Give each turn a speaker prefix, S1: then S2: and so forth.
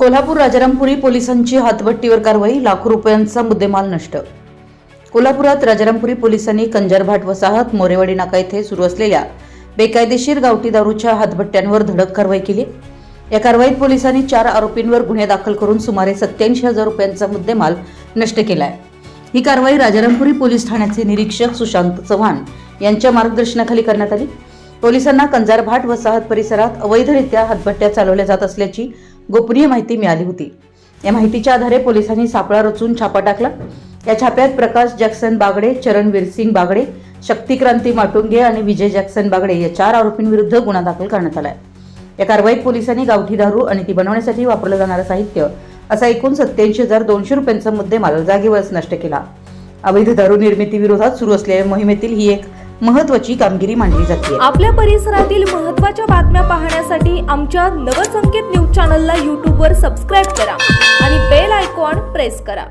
S1: कोल्हापूर राजारामपुरी पोलिसांची हातभट्टीवर कारवाई लाखो रुपयांचा मुद्देमाल नष्ट. कोल्हापुरात राजारामपुरी पोलिसांनी कंजरभाट वसाहत मोरेवाडी नाका येथे सुरू असलेल्या बेकायदेशीर गावठी दारूच्या हातभट्ट्यांवर धडक कारवाई केली. या कारवाईत पोलिसांनी चार आरोपींवर गुन्हे दाखल करून सुमारे सत्याऐंशी हजार रुपयांचा मुद्देमाल नष्ट केलाय. ही कारवाई राजारामपुरी पोलीस ठाण्याचे निरीक्षक सुशांत चव्हाण यांच्या मार्गदर्शनाखाली करण्यात आली. पोलिसांना कंजारभाट वसाहत परिसरात अवैधरित्या हातभट्ट्या चालवल्या जात असल्याची गोपनीय माहिती मिळाली होती. या माहितीच्या आधारे पोलिसांनी सापळा रचून छापा टाकला. या छाप्यात प्रकाश जॅक्सन बागडे चरणवीर सिंग बागडे शक्तिक्रांती माटुंगे आणि विजय जॅक्सन बागडे या चार आरोपींविरुद्ध गुन्हा दाखल करण्यात आला या कारवाईत पोलिसांनी गावठी दारू आणि ती बनवण्यासाठी वापरलं जाणारं साहित्य असा एकूण सत्याऐंशी हजार दोनशे रुपयांचा मुद्देमाल जागेवरच नष्ट केला. अवैध दारू निर्मितीविरोधात सुरू असलेल्या मोहिमेतील ही एक महत्वाची कामगिरी मानली जाते.
S2: आपल्या परिसरातील महत्त्वाच्या बातम्या पाहण्यासाठी आमच्या नवसंकेत न्यूज चॅनलला यूट्यूबवर सबस्क्राईब करा आणि बेल आयकॉन प्रेस करा.